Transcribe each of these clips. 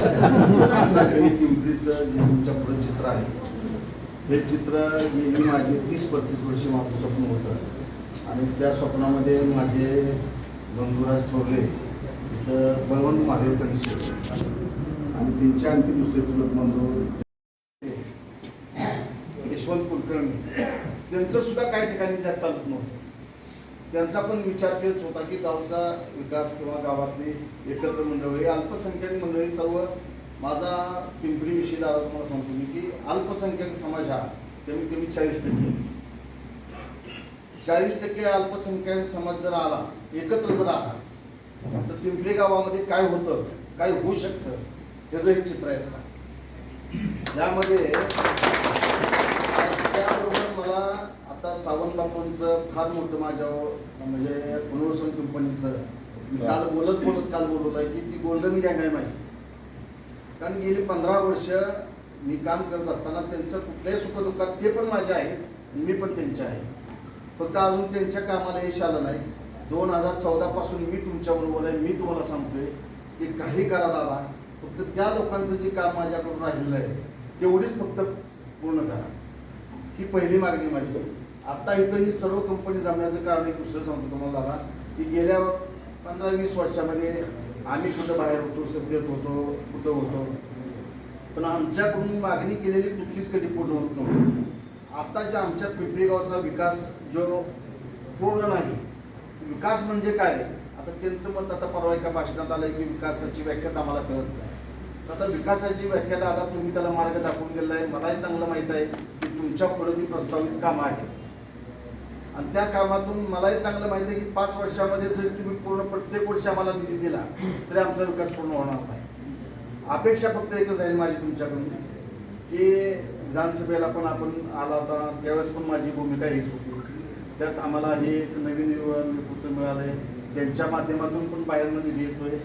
पिंपरीचं जे तुमच्यापुढे चित्र आहे हे चित्र गेली माझी तीस पस्तीस वर्षी माझं स्वप्न होतं आणि त्या स्वप्नामध्ये माझे बंधुराज थोरले इथं बळवंत महादेव कनिष्ठ आणि त्यांचे आणखी दुसरे चुलत बंधू यशवंत कुलकर्णी त्यांचं सुद्धा काही ठिकाणी जास्त चालत नव्हतं. त्यांचा पण विचार तेच होता की गावचा विकास किंवा गावातली एकत्र मंडळी अल्पसंख्याक मंडळी सर्व माझा पिंपरीविषयी दादा तुम्हाला सांगतो मी की अल्पसंख्याक समाज हा कमीत कमी चाळीस टक्के चाळीस टक्के अल्पसंख्याक समाज जर आला एकत्र जर आला तर पिंपरी गावामध्ये काय होतं काय होऊ शकतं त्याचं हे चित्र आहे यामध्ये आता सावंत बापूंचं फार मोठं माझ्यावर म्हणजे पुनर्वसन कंपनीचं. मी काल बोलत बोलत काल बोलवलं की ती गोल्डन गँग आहे माझी. कारण गेली पंधरा वर्ष मी काम करत असताना त्यांचं कुठल्याही सुखदुःखात ते पण माझे आहेत मी पण त्यांचे आहे. फक्त अजून त्यांच्या कामाला यश आलं नाही. दोन हजार चौदा पासून मी तुमच्याबरोबर आहे मी तुम्हाला सांगतोय की काही करा दादा. फक्त त्या लोकांचं जे काम माझ्याकडून राहिलेलं आहे तेवढीच फक्त पूर्ण करा. ही पहिली मागणी माझी. आता इथं ही सर्व कंपनी जमण्याचं कारण एक दुसरं सांगतो तुम्हाला दादा की गेल्या पंधरा वीस वर्षामध्ये आम्ही कुठं बाहेर होतो सध्यात होतो कुठं होतो. पण आमच्याकडून मागणी केलेली कुठलीच कधी पूर्ण होत नव्हती. आता जे आमच्या पिंपरीगावचा विकास जो पूर्ण नाही विकास म्हणजे काय? आता त्यांचं मत आता परवा एका भाषणात आलं की विकासाची व्याख्याच आम्हाला कळत नाही. आता विकासाची व्याख्या दादा तुम्ही त्याला मार्ग दाखवून दिला आहे मलाही चांगलं माहीत आहे की तुमच्यापुढे ती प्रस्तावित कामं आहेत. आणि त्या कामातून मलाही चांगलं माहिती आहे की पाच वर्षामध्ये जरी तुम्ही पूर्ण प्रत्येक वर्षी आम्हाला निधी दिला तरी आमचा विकास पूर्ण होणार नाही. अपेक्षा फक्त एकच आहे माझी तुमच्याकडून की विधानसभेला पण आपण आला होता त्यावेळेस पण माझी भूमिका हीच होती. त्यात आम्हाला हे एक नवीन नेतृत्व मिळालं आहे त्यांच्या माध्यमातून पण बाहेरनं निधी येतोय.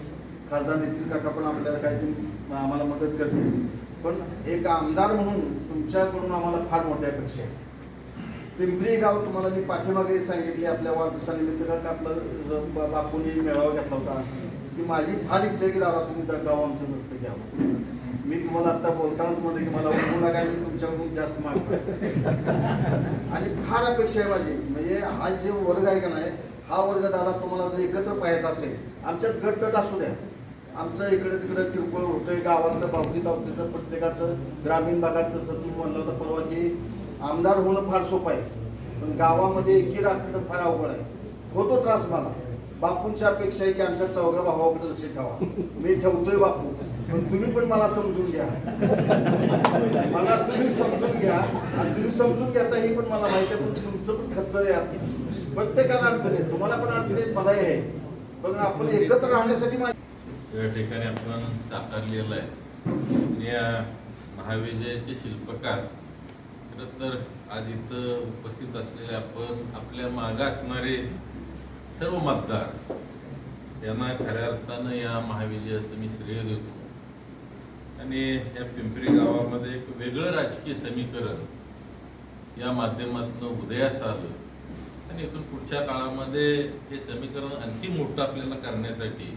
खासदार नितीन काका पण आपल्याला काहीतरी आम्हाला मदत करतील. पण एक आमदार म्हणून तुमच्याकडून आम्हाला फार मोठ्या अपेक्षा आहे. पिंपरी गाव तुम्हाला मी पाठीमागे सांगितले आपल्या वाढदिवसानिमित्त का आपलं बापूंनी मेळावा घेतला होता की माझी फार इच्छा आहे की दादा तुम्ही त्या गाव आमचं दत्त घ्यावं मी तुम्हाला आता बोलतानाच म्हणलं की मला ओळखू नका मी तुमच्याकडून जास्त मागतो आणि फार अपेक्षा आहे माझी. म्हणजे हा जे वर्ग आहे का नाही हा वर्ग दादा तुम्हाला जर एकत्र पाहायचा असेल आमच्यात गट असू द्या. आमचं इकडे तिकडे किरकोळ होतंय गावातलं बावकी तावकीचं प्रत्येकाचं ग्रामीण भागात जसं तुम्ही म्हणलं होतं परवा की आमदार होणं फार सोपं आहे. पण गावामध्ये एकी राखणं फार अवघड आहे. होतो त्रास मला. बापूंची अपेक्षा आहे की आमच्या चौघा भावाकडे लक्ष ठेवा. मी ठेवतोय बापू. पण तुम्ही पण मला समजून घ्या. मला तुम्ही समजून घ्या. आणि तुम्ही समजून घेता हे पण मला माहिती आहे पण तुमचं पण खतर आहे प्रत्येकाला अडचण आहे. तुम्हाला पण अडचण आहे मलाही आहे. पण आपण एकत्र राहण्यासाठी माझी या ठिकाणी आपण साकारलेलं आहे. या महाविजयाचे शिल्पकार खरं तर आज इथं उपस्थित असलेले आपण आपल्या मागं असणारे सर्व मतदार यांना खऱ्या अर्थानं या महाविजयाचं मी श्रेय देतो. आणि या पिंपरी गावामध्ये एक वेगळं राजकीय समीकरण या माध्यमातून उदयास आलं. आणि इथून पुढच्या काळामध्ये हे समीकरण आणखी मोठं आपल्याला करण्यासाठी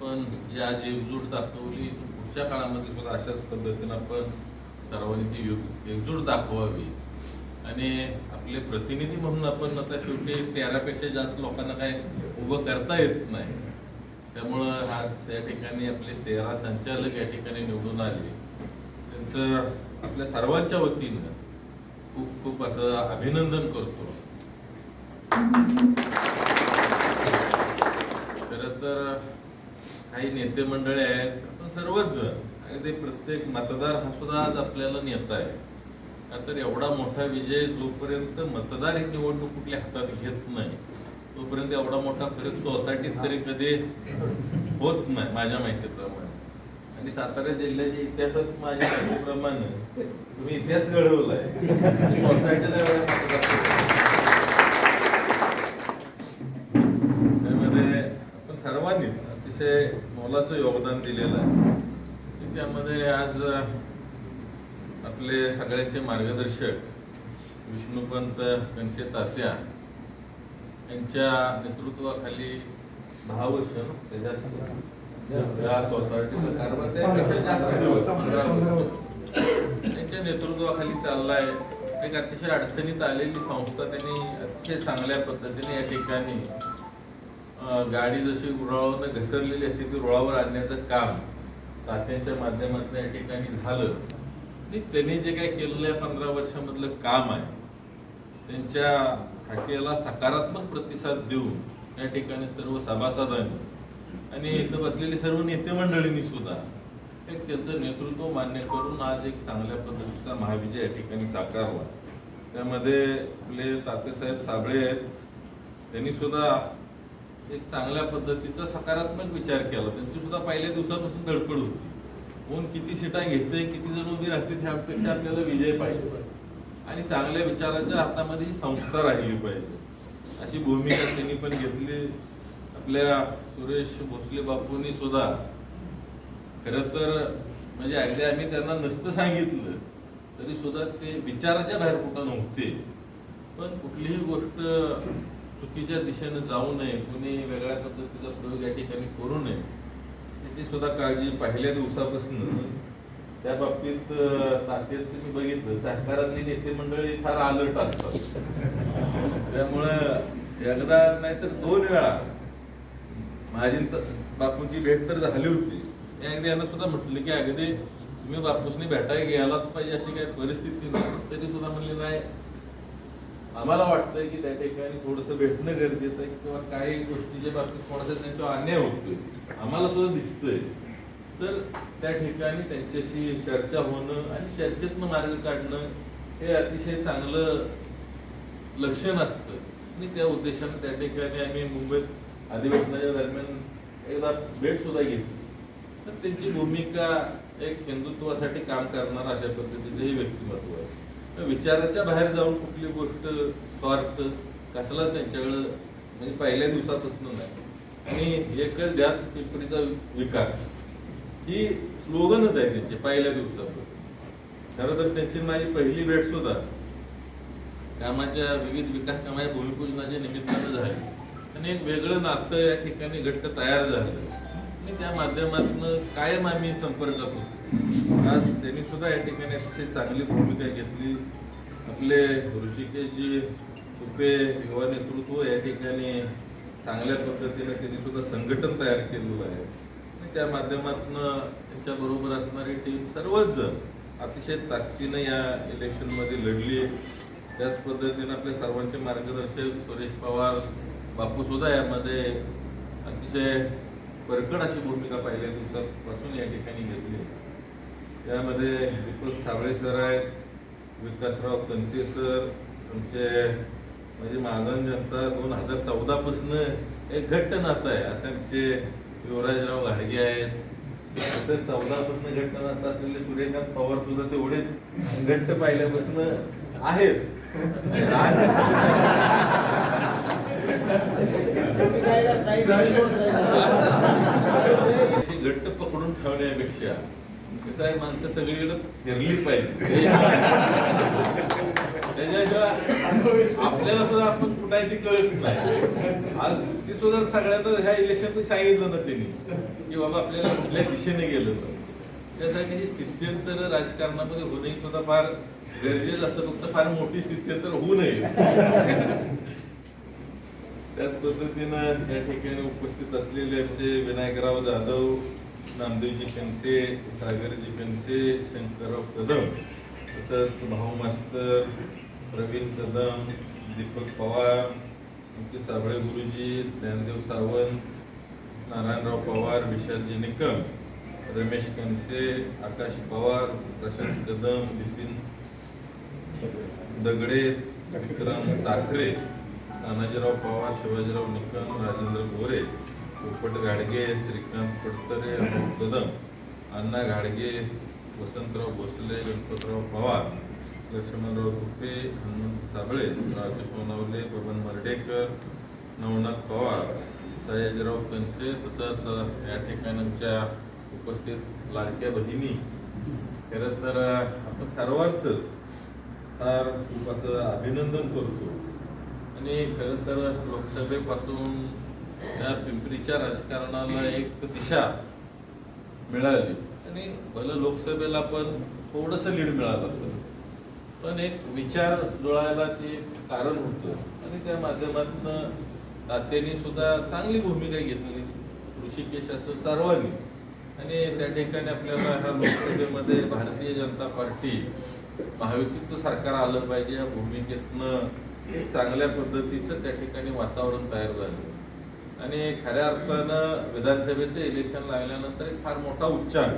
पण जी आज एकजूट दाखवली इथून पुढच्या काळामध्ये सुद्धा अशाच पद्धतीनं आपण सर्वांनी ती युग- एकजूट दाखवावी. आणि आपले प्रतिनिधी म्हणून आपण आता शेवटी तेरापेक्षा जास्त लोकांना काय उभं करता येत नाही. त्यामुळं आज या ठिकाणी आपले तेरा संचालक या ठिकाणी निवडून आले. त्यांचं आपल्या सर्वांच्या वतीनं खूप खूप असं अभिनंदन करतो. खरं तर काही नेते मंडळी आहेत आपण सर्वच जण अगदी प्रत्येक मतदार हा सुद्धा आज आपल्याला नेता आहे. का तर एवढा मोठा विजय जोपर्यंत मतदार ही निवडणूक कुठल्या हातात घेत नाही तोपर्यंत एवढा मोठा फरक सोसायटीत तरी कधी होत नाही माझ्या माहितीप्रमाणे. आणि सातारा जिल्ह्याच्या इतिहासात माझ्या माहितीप्रमाणे तुम्ही इतिहास घडवलाय. सोसायटीला एवढ्या मतदार त्यामध्ये आपण सर्वांनीच अतिशय मोलाचं योगदान दिलेलं आहे. त्यामध्ये आज आपले सगळ्यांचे मार्गदर्शक विष्णुपंत कनशे तात्या यांच्या नेतृत्वाखाली दहा वर्ष सोसायटीचा कारभार त्यापेक्षा जास्त दिवस पंधरा वर्ष त्यांच्या नेतृत्वाखाली चाललाय एक अतिशय अडचणीत आलेली संस्था त्यांनी अतिशय चांगल्या पद्धतीने या ठिकाणी गाडी जशी रुळावर घसरलेली असते ती रुळावर आणण्याचं काम तात्यांच्या माध्यमातून या ठिकाणी झालं. आणि त्यांनी जे काही केलेलं आहे पंधरा वर्षामधलं काम आहे त्यांच्या हाकेला सकारात्मक प्रतिसाद देऊन या ठिकाणी सर्व सभासदांनी आणि इथं बसलेली सर्व नेते मंडळींनी सुद्धा एक त्यांचं नेतृत्व मान्य करून आज एक चांगल्या पद्धतीचा महाविजय या ठिकाणी साकारला. त्यामध्ये आपले तातेसाहेब साबळे आहेत त्यांनी सुद्धा एक चांगल्या पद्धतीचा सकारात्मक विचार केला. त्यांची सुद्धा पहिल्या दिवसापासून धडपड होती. कोण किती सीटा घेते किती जण उभी राहते ह्यापेक्षा आपल्याला विजय पाहिजे. आणि चांगल्या विचाराच्या हातामध्ये ही संस्था राहिली पाहिजे. अशी भूमिका त्यांनी पण घेतली. आपल्या सुरेश भोसले बापूंनी सुद्धा. खरं तर म्हणजे अगदी आम्ही त्यांना नसतं सांगितलं तरी सुद्धा ते विचाराच्या बाहेर कुठं नव्हते. पण कुठलीही गोष्ट चुकीच्या दिशेनं जाऊ नये कुणी वेगळ्या पद्धतीचा प्रयोग या ठिकाणी करू नये त्याची सुद्धा काळजी पहिल्या दिवसापासून त्या बाबतीत तात्याचं मी बघितलं सरकारातली नेते मंडळी फार अलर्ट असतात. त्यामुळं एकदा नाहीतर दोन वेळा माझी न बापूंची भेट तर झाली होती. अगदी यांना सुद्धा म्हटलं की अगदी तुम्ही बापूसनी भेटायला गेलाच पाहिजे अशी काही परिस्थिती नाही. तरी सुद्धा म्हणले नाही आम्हाला वाटतंय की त्या ठिकाणी थोडंसं भेटणं गरजेचं आहे किंवा काही गोष्टीच्या बाबतीत थोडासा त्यांच्यावर अन्याय होतोय आम्हाला सुद्धा दिसतंय. तर त्या ठिकाणी त्यांच्याशी चर्चा होणं आणि चर्चेतनं मार्ग काढणं हे अतिशय चांगलं लक्षण असतं. आणि त्या उद्देशाने त्या ठिकाणी आम्ही मुंबईत अधिवेशनाच्या दरम्यान एकदा भेट सुद्धा घेतली. तर त्यांची भूमिका एक हिंदुत्वासाठी काम करणार अशा पद्धतीचे हे व्यक्तिमत्व आहे. विचाराच्या बाहेर जाऊन कुठली गोष्ट स्वार्थ कसला त्यांच्याकडं म्हणजे पहिल्या दिवसापासून नाही. आणि एकच द्याच पिंपरीचा विकास. ही स्लोगनच आहे त्यांचे पहिल्या दिवसापासून. खरं तर त्यांची माझी पहिली भेट सुद्धा. कामाच्या विविध विकास कामाच्या भूमिपूजनाच्या निमित्तानं झाली. आणि एक वेगळं नातं या ठिकाणी घट्ट तयार झालं. त्या माध्यमातून कायम आम्ही संपर्कात होतो आज त्यांनी सुद्धा या ठिकाणी अतिशय चांगली भूमिका घेतली. आपले ऋषिकेशजी तुपे युवा नेतृत्व या ठिकाणी चांगल्या पद्धतीने त्यांनी सुद्धा संघटन तयार केलेलं आहे. आणि त्या माध्यमातून त्यांच्याबरोबर असणारी टीम सर्वच जण अतिशय ताकदीनं या इलेक्शनमध्ये लढली. आहे त्याच पद्धतीने आपल्या सर्वांचे मार्गदर्शक सुरेश पवार बापूसुद्धा यामध्ये अतिशय परकड अशी भूमिका पहिल्या दिवसापासून या ठिकाणी घेतली त्यामध्ये दीपक साबळे सर आहेत विकासराव कनसे सर आमचे म्हणजे महाजन दोन हजार चौदापासून एक घट्ट नातं आहे. असे आमचे युवराजराव घाडगे आहेत. तसंच चौदापासून घट्ट नातं असलेले सूर्यकांत पवार सुद्धा तेवढेच घट्ट पाहिल्यापासून आहेत. आज- पकडून ठेवण्यापेक्षा कसं आहे माणसं सगळीकडे फिरली पाहिजे. त्याच्याशिवाय आपल्याला सुद्धा आपण कुठे आहे ते कळत नाही. आज ती सुद्धा सगळ्यांना ह्या इलेक्शन सांगितलं ना त्यांनी की बाबा आपल्याला कुठल्या दिशेने गेलं तर. त्यासाठी ही स्थित्यंतर राजकारणामध्ये होणे सुद्धा फार गरजेचं असतं फक्त फार मोठी स्थित्यंतर होऊ नये. त्याच पद्धतीनं या ठिकाणी उपस्थित असलेले आमचे विनायकराव जाधव नामदेवजी पेनसे सागरजी पेनसे शंकरराव कदम तसंच भाऊ मास्तर प्रवीण कदम दीपक पवार आमचे साबळे गुरुजी ज्ञानदेव सावंत नारायणराव पवार विशालजी निकम रमेश कनसे आकाश पवार प्रशांत कदम नितीन दगडे विक्रम साखरे तानाजीराव पवार शिवाजीराव निकम राजेंद्र गोरे पोपट गाडगे श्रीकांत पडतरे कदम अण्णा घाडगे वसंतराव भोसले गणपतराव पवार लक्ष्मणराव तुपे हनुमंत साबळे राजेश मोनावले बबन मर्डेकर नवनाथ पवार सयाजीराव कंसे तसंच या ठिकाणी आमच्या उपस्थित लाडक्या बहिणी खरं तर आपण सर्वांचंच फार खूप असं अभिनंदन करतो. आणि खरं तर लोकसभेपासून त्या पिंपरीच्या राजकारणाला एक दिशा मिळाली. आणि भलं लोकसभेला पण थोडंसं लीड मिळालं असं पण एक विचार जुळायला ते कारण होतं. आणि त्या माध्यमातून तात्यांनी सुद्धा चांगली भूमिका घेतली. ऋषिकेश असं सर्वांनी आणि त्या ठिकाणी आपल्याला ह्या लोकसभेमध्ये भारतीय जनता पार्टी महायुतीचं सरकार आलं पाहिजे. या भूमिकेतनं चांगल्या पद्धतीचं त्या ठिकाणी वातावरण तयार झालं. आणि खऱ्या अर्थानं विधानसभेचं इलेक्शन लागल्यानंतर एक फार मोठा उच्चार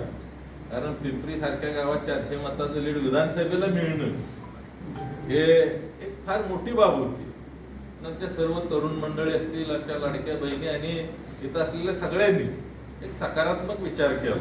कारण पिंपरी सारख्या गावात चारशे मताचं लीड विधानसभेला मिळणं हे एक फार मोठी बाब होती. आमच्या सर्व तरुण मंडळी असतील आमच्या लाडक्या बहिणी आणि इथं असलेल्या सगळ्यांनी एक सकारात्मक विचार केला.